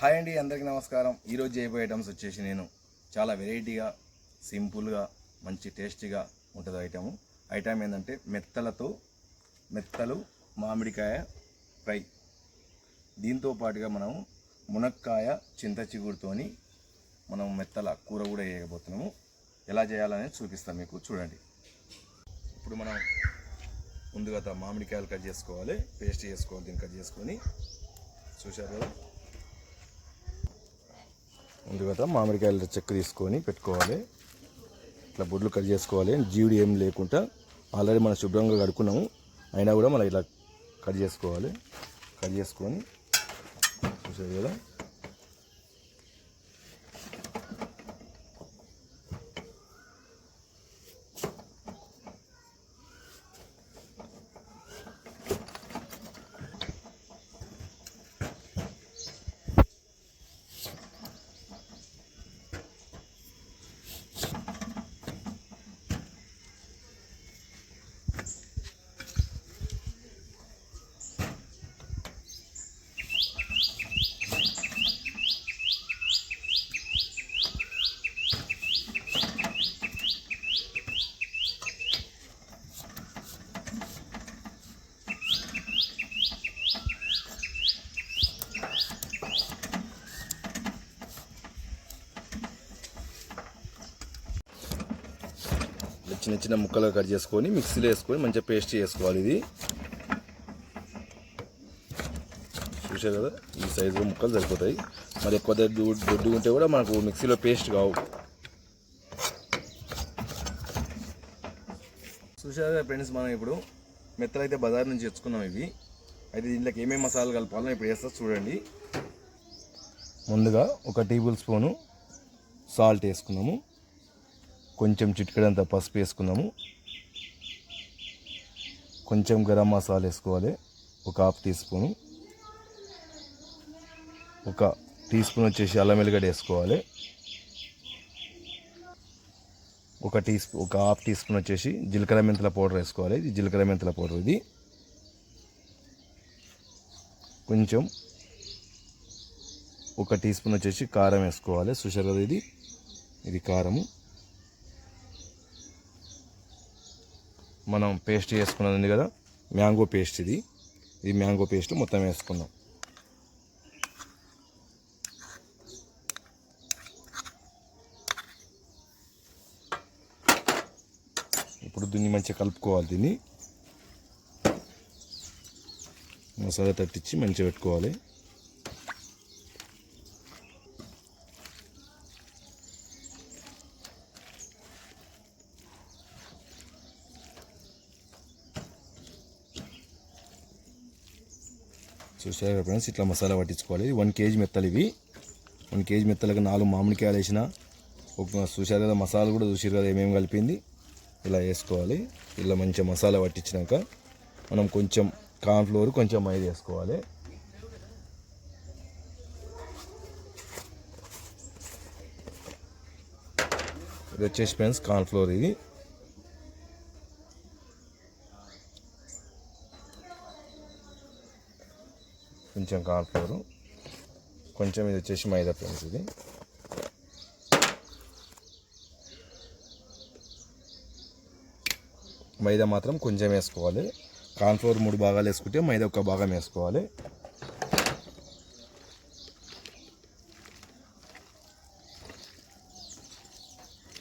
Hi అండి అందరికీ నమస్కారం. ఈరోజు చేయబోయే ఐటమ్స్ వచ్చేసి నేను చాలా వెరైటీగా సింపుల్గా మంచి టేస్టీగా ఉంటుంది ఐటము ఐటమ్ ఏంటంటే మెత్తలతో మెత్తలు మామిడికాయ ఫ్రై. దీంతో పాటుగా మనం మునక్కాయ చింత చిగురుతోని మనం మెత్తల కూర కూడా వేయబోతున్నాము. ఎలా చేయాలనేది చూపిస్తాను మీకు చూడండి. ఇప్పుడు మనం ముందుగా మామిడికాయలు కట్ చేసుకోవాలి పేస్ట్ చేసుకోవాలి దీన్ని కట్ చేసుకొని చూశారు కదా? ముందుగా మామిడికాయలు చెక్క తీసుకొని పెట్టుకోవాలి. ఇట్లా బొడ్లు కట్ చేసుకోవాలి. జీవుడు ఏం లేకుండా ఆల్రెడీ మనం శుభ్రంగా కడుక్కున్నాము. అయినా కూడా మనం ఇలా కట్ చేసుకోవాలి. కట్ చేసుకొని చూసేది కదా. చిన్న చిన్న ముక్కలు కట్ చేసుకొని మిక్సీలో వేసుకొని మంచిగా పేస్ట్ చేసుకోవాలి ఇది. చూసారు కదా? ఈ సైజు ముక్కలు సరిపోతాయి. మరి ఎక్కువ దొడ్డు దొడ్డు ఉంటే కూడా మనకు మిక్సీలో పేస్ట్ కావు. చూసారు కదా ఫ్రెండ్స్ మనం ఇప్పుడు మెత్తలు అయితే బజార్ నుంచి తెచ్చుకున్నాం ఇవి. అయితే దీంట్లోకి ఏమేమి మసాలాలు కలపాలో ఇప్పుడు వేస్తా చూడండి. ముందుగా ఒక టేబుల్ స్పూను సాల్ట్ వేసుకున్నాము. కొంచెం చిటికెడంత పసుపు వేసుకున్నాము. కొంచెం గరం మసాలా వేసుకోవాలి. ఒక హాఫ్ టీ స్పూను ఒక టీ స్పూన్ వచ్చేసి అల్లం వెల్లిగడ్డ వేసుకోవాలి. ఒక టీ స్పూ ఒక హాఫ్ టీ స్పూన్ వచ్చేసి జీలకర్ర మెంతుల పౌడర్ వేసుకోవాలి. ఇది జీలకర్ర మెంతుల పౌడర్ ఇది. కొంచెం ఒక టీ స్పూన్ వచ్చేసి కారం వేసుకోవాలి. సుషర్ ఇది? ఇది కారము. మనం పేస్ట్ చేసుకున్నది ఉంది కదా? మ్యాంగో పేస్ట్ ఇది. ఇది మ్యాంగో పేస్ట్ మొత్తం వేసుకున్నాం ఇప్పుడు దీన్ని మంచిగా కలుపుకోవాలి దీన్ని. మసాలా తట్టించి మంచిగా పెట్టుకోవాలి. చూసారు ఫ్రెండ్స్ ఇట్లా మసాలా పట్టించుకోవాలి. వన్ కేజీ మెత్తలు ఇవి. వన్ కేజీ మెత్తలకు నాలుగు మామిడికాయలు వేసిన ఒక చూసారు కదా మసాలా కూడా చూసారు కదా ఏమేమి కలిపింది? ఇలా వేసుకోవాలి. ఇలా మంచిగా మసాలా పట్టించినాక మనం కొంచెం కార్న్ఫ్లోర్ కొంచెం మైదా వేసుకోవాలి. ఇది వచ్చేసి ఫ్రెండ్స్ కార్న్ఫ్లోర్ ఇది. కొంచెం కార్న్ఫ్లోర్ కొంచెం ఇది వచ్చేసి మైదా ఫ్రెండ్స్ ఇది. మైదా మాత్రం కొంచెం వేసుకోవాలి. కార్న్ఫ్లోర్ మూడు భాగాలు వేసుకుంటే మైదా ఒక భాగం వేసుకోవాలి.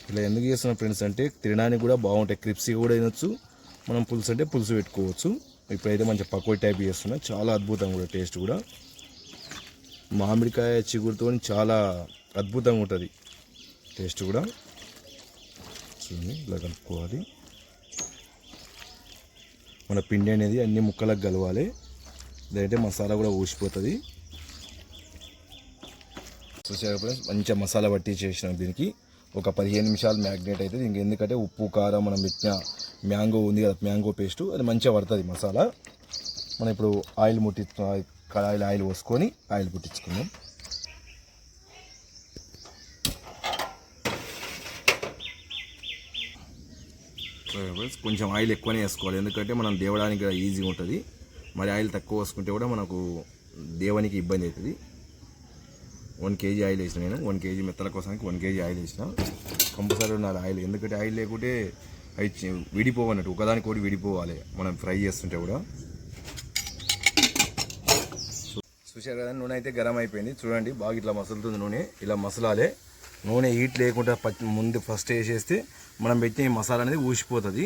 ఇలా ఎందుకు చేస్తున్నాం ఫ్రెండ్స్ అంటే తినడానికి కూడా బాగుంటాయి. క్రిప్సీ కూడా తినొచ్చు. మనం పులుసు అంటే పులుసు పెట్టుకోవచ్చు. ఇప్పుడైతే మంచి పకోడీ టైప్ చేస్తున్నా. చాలా అద్భుతంగా కూడా టేస్ట్ కూడా. మామిడికాయ చిగురుతో చాలా అద్భుతంగా ఉంటుంది టేస్ట్ కూడా. చూడండి ఇలా కలుపుకోవాలి. మన పిండి అనేది అన్ని ముక్కలకు కలవాలి. లేదంటే మసాలా కూడా ఊసిపోతుంది. చూసారు మంచిగా మసాలా పట్టి చేసిన దీనికి. ఒక పదిహేను నిమిషాలు మ్యాగ్నేట్ అవుతుంది ఇంక ఎందుకంటే ఉప్పు కారం మనం పెట్టిన మ్యాంగో ఉంది కదా మ్యాంగో పేస్టు అది మంచిగా పడుతుంది మసాలా. మనం ఇప్పుడు ఆయిల్ ముట్టి కడాయిలో ఆయిల్ పోసుకొని ఆయిల్ పుట్టించుకుందాం. కొంచెం ఆయిల్ ఎక్కువనే వేసుకోవాలి. ఎందుకంటే మనం దేవడానికి ఈజీగా ఉంటుంది. మరి ఆయిల్ తక్కువ వేసుకుంటే కూడా మనకు దేవానికి ఇబ్బంది అవుతుంది. వన్ కేజీ ఆయిల్ వేసిన నేను. వన్ కేజీ మెత్తల కోసానికి వన్ కేజీ ఆయిల్ వేసిన. కంపల్సరీ ఉండాలి ఆయిల్. ఎందుకంటే ఆయిల్ లేకుంటే అవి విడిపోవన్నట్టు ఒకదానికి ఒకటి విడిపోవాలి. మనం ఫ్రై చేస్తుంటే కూడా. చూసారు కదా నూనె అయితే గరం అయిపోయింది. చూడండి బాగా ఇట్లా మసులుతుంది నూనె. ఇలా మసలాలే. నూనె హీట్ లేకుండా ముందు ఫస్ట్ వేసేస్తే మనం పెట్టిన ఈ మసాలా అనేది ఊసిపోతుంది.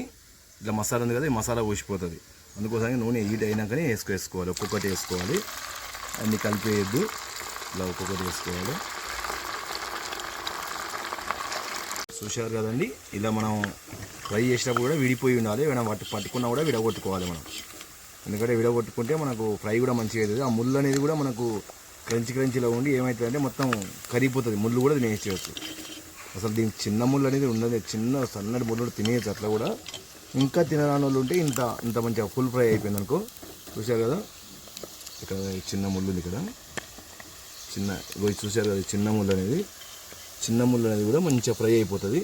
ఇట్లా మసాలా ఉంది కదా ఈ మసాలా ఊసిపోతుంది. అందుకోసం నూనె హీట్ అయినాకనే వేసుకో వేసుకోవాలి. ఒక్కొక్కటి వేసుకోవాలి. అన్నీ కలిపేయద్దు. ఇలా ఒక్కొక్కటి వేసుకోవాలి. చూశారు కదండి? ఇలా మనం ఫ్రై చేసినప్పుడు కూడా విడిపోయి ఉండాలి. ఏమైనా వాటి పట్టుకున్నా కూడా విడగొట్టుకోవాలి మనం. ఎందుకంటే విడగొట్టుకుంటే మనకు ఫ్రై కూడా మంచిగా అవుతుంది. ఆ ముళ్ళు అనేది కూడా మనకు క్రంచి క్రంచిలో ఉండి ఏమవుతుందంటే మొత్తం కరిగిపోతుంది. ముళ్ళు కూడా తినేసేయచ్చు అసలు దీనికి చిన్న ముళ్ళు అనేది ఉండదు. చిన్న సన్నటి ముళ్ళు తినేయచ్చు. అట్లా కూడా ఇంకా తినరాని వాళ్ళు ఉంటే ఇంత ఇంత మంచిగా ఫుల్ ఫ్రై అయిపోయింది అనుకో. చూశారు కదా? ఇక్కడ చిన్న ముళ్ళు ఉంది కదా చిన్న ఇగో చూసారు చూశారు కదా చిన్న ముళ్ళు అనేది. చిన్న ముళ్ళు అనేది కూడా మంచిగా ఫ్రై అయిపోతుంది.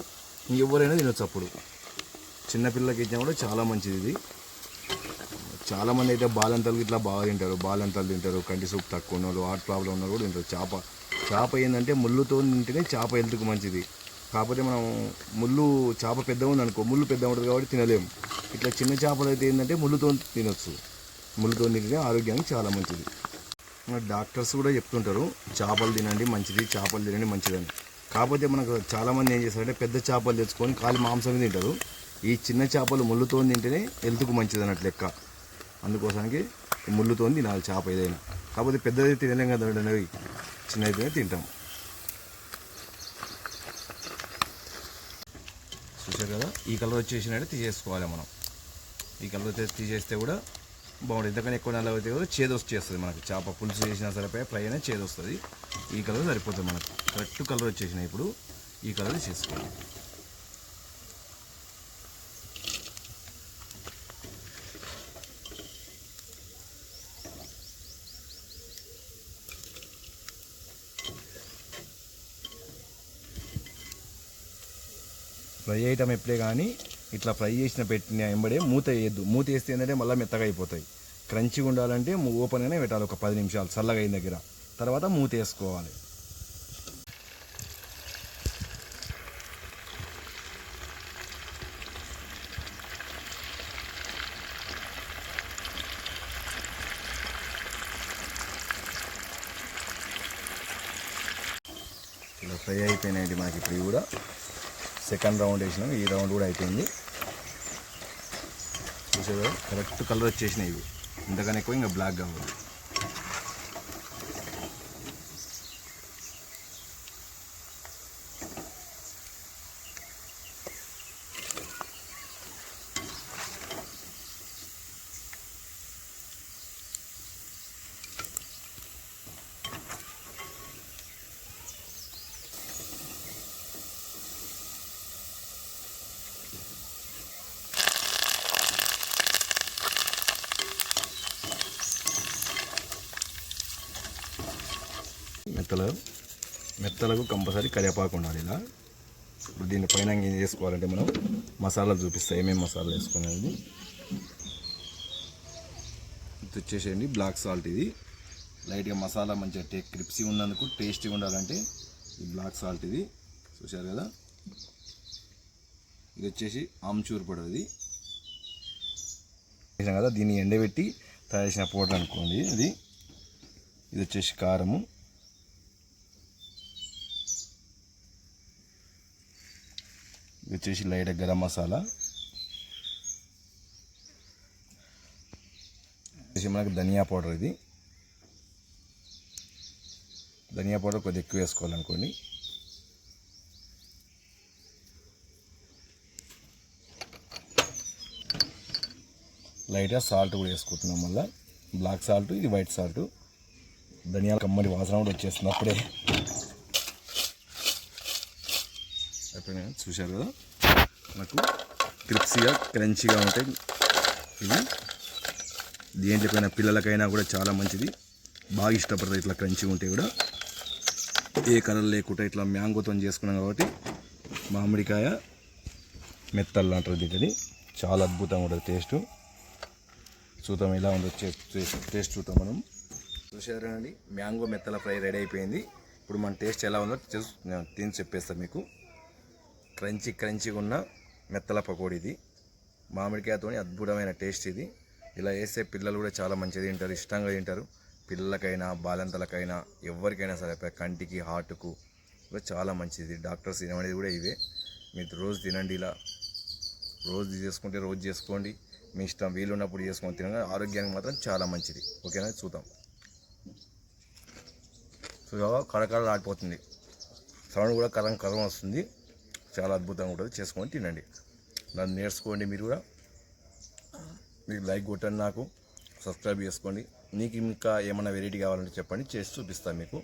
ఎవరైనా తినొచ్చు అప్పుడు. చిన్నపిల్లలకి ఇచ్చినా కూడా చాలా మంచిది ఇది. చాలామంది అయితే బాలంతలు ఇట్లా బాగా తింటారు. బాలంతలు తింటారు. కంటి సూప్ తక్కువ ఉన్న వాళ్ళు హార్ట్ ప్రాబ్లం ఉన్న కూడా తింటారు. చేప చేప ఏంటంటే ముళ్ళుతో తింటేనే చేప హెల్త్కి మంచిది. కాకపోతే మనం ముళ్ళు చేప పెద్ద ఉంది అనుకో ముళ్ళు పెద్ద ఉంటుంది కాబట్టి తినలేము ఇట్లా చిన్న చేపలు అయితే ఏంటంటే ముళ్ళుతో తినొచ్చు. ముళ్ళుతో తింటే ఆరోగ్యానికి చాలా మంచిది. డాక్టర్స్ కూడా చెప్తుంటారు చేపలు తినండి మంచిది చేపలు తినండి మంచిదని. కాకపోతే మనకు చాలామంది ఏం చేస్తారంటే పెద్ద చేపలు తెచ్చుకొని కాలు మాంసం తింటారు. ఈ చిన్న చేపలు ముళ్ళుతో తింటేనే హెల్త్కు మంచిది అన్నట్లు లెక్క. అందుకోసానికి ముళ్ళుతో తినాలి చేప ఏదైనా. కాకపోతే పెద్దది తినలేం కదా అవి. అయితే తింటాం. చూసారు కదా? ఈ కలర్ వచ్చేసినట్టు తీసేసుకోవాలి మనం. ఈ కలర్ వచ్చేసి తీసేస్తే కూడా బాగుంటుంది ఇంతకన్నా ఎక్కువ నెల అయితే కదా చేదు వచ్చేస్తుంది మనకి. చేప పులుసు చేసినా సరిపోయి ఫ్రై అయినా చేదు వస్తుంది ఈ కలర్ సరిపోతుంది మనకు. కరెక్ట్ కలర్ వచ్చేసినాయి ఇప్పుడు. ఈ కలర్ చేసుకోవాలి ఫ్రై ఐటమ్ ఎప్పుడే కానీ ఇట్లా ఫ్రై చేసిన పెట్టిన వెంబడే మూత వేయద్దు. మూత వేస్తే ఏంటంటే మళ్ళీ మెత్తగా అయిపోతాయి. క్రంచిగా ఉండాలంటే ఓపెన్గానే పెట్టాలి. ఒక పది నిమిషాలు చల్లగా అయిన దగ్గర. తర్వాత మూత వేసుకోవాలి. ఇలా ఫ్రై అయిపోయినాయండి మనకి ఇప్పుడు కూడా. సెకండ్ రౌండ్ వేసినాం. ఈ రౌండ్ కూడా అయిపోయింది. చూసారు కరెక్ట్ కలర్ వచ్చేసినాయి ఇవి. ఇంతకన్నా ఎక్కువ ఇంకా బ్లాక్ కావాలి మెత్తలు. మెత్తలకు కంపల్సరీ కరివేపాకు ఉండాలి ఇలా. ఇప్పుడు దీనిపైన ఏం చేసుకోవాలంటే మనం మసాలాలు చూపిస్తాయి ఏమేమి మసాలాలు వేసుకునేది. ఇది వచ్చేసేయండి బ్లాక్ సాల్ట్ ఇది. లైట్గా మసాలా మంచిగా టే క్రిప్సీ ఉన్నందుకు టేస్టీగా ఉండాలంటే ఈ బ్లాక్ సాల్ట్ ఇది. చూశారు కదా? ఇది వచ్చేసి ఆమ్చూర్ పౌడర్ కదా? దీన్ని ఎండబెట్టి తయారు చేసిన పౌడర్ అనుకోండి ఇది. ఇది వచ్చేసి కారము. ఇది వచ్చేసి లైట్ గరం మసాలా. వచ్చేసి మనకు ధనియా పౌడర్ ఇది. ధనియా పౌడర్ కొద్దిగా ఎక్కువ వేసుకోవాలనుకోండి. లైట్గా సాల్ట్ కూడా వేసుకుంటున్నాం మళ్ళీ. బ్లాక్ సాల్ట్ ఇది వైట్ సాల్ట్. ధనియాల కమ్మడి వాసన కూడా వచ్చేస్తుంది అప్పుడే. అయిపోయినాయి చూశారు కదా? మనకు క్రిప్సీగా క్రంచీగా ఉంటాయి. ఇవి. దేంట్లోకైనా పిల్లలకైనా కూడా చాలా మంచిది. బాగా ఇష్టపడతారు ఇట్లా క్రంచీగా ఉంటే కూడా. ఏ కలర్ లేకుండా ఇట్లా మ్యాంగోతో చేసుకున్నాం కాబట్టి మామిడికాయ మెత్తలు అంటారు దీంట్ని చాలా అద్భుతంగా ఉంటుంది టేస్ట్. చూద్దాం ఎలా ఉందో టేస్ట్ టేస్ట్ చూద్దాం మనం. చూసారండి మ్యాంగో మెత్తల ఫ్రై రెడీ అయిపోయింది. ఇప్పుడు మన టేస్ట్ ఎలా ఉందో నేను తిని చెప్పేస్తాను మీకు. క్రంచి క్రంచిగా ఉన్న మెత్తల పకోడీ ఇది. మామిడికాయతో అద్భుతమైన టేస్ట్ ఇది. ఇలా వేస్తే పిల్లలు కూడా చాలా మంచిగా తింటారు ఇష్టంగా తింటారు. పిల్లలకైనా బాలంతలకైనా ఎవరికైనా సరే కంటికి హార్ట్కు కూడా చాలా మంచిది డాక్టర్స్ తినమనేది కూడా ఇవే. మీరు రోజు తినండి ఇలా. రోజు చేసుకుంటే రోజు చేసుకోండి. మీ ఇష్టం వీలున్నప్పుడు చేసుకొని తినగా ఆరోగ్యానికి మాత్రం చాలా మంచిది. ఓకేనా? చూద్దాం. సో కడకడ ఆడిపోతుంది సౌండ్ కూడా కరం కరం వస్తుంది. చాలా అద్భుతంగా ఉంటుంది. చేసుకొని తినండి. నన్ను నేర్చుకోండి మీరు కూడా. మీకు లైక్ కొట్టండి నాకు. సబ్స్క్రైబ్ చేసుకోండి. మీకు ఇంకా ఏమైనా వెరైటీ కావాలంటే చెప్పండి. చేసి చూపిస్తాను మీకు.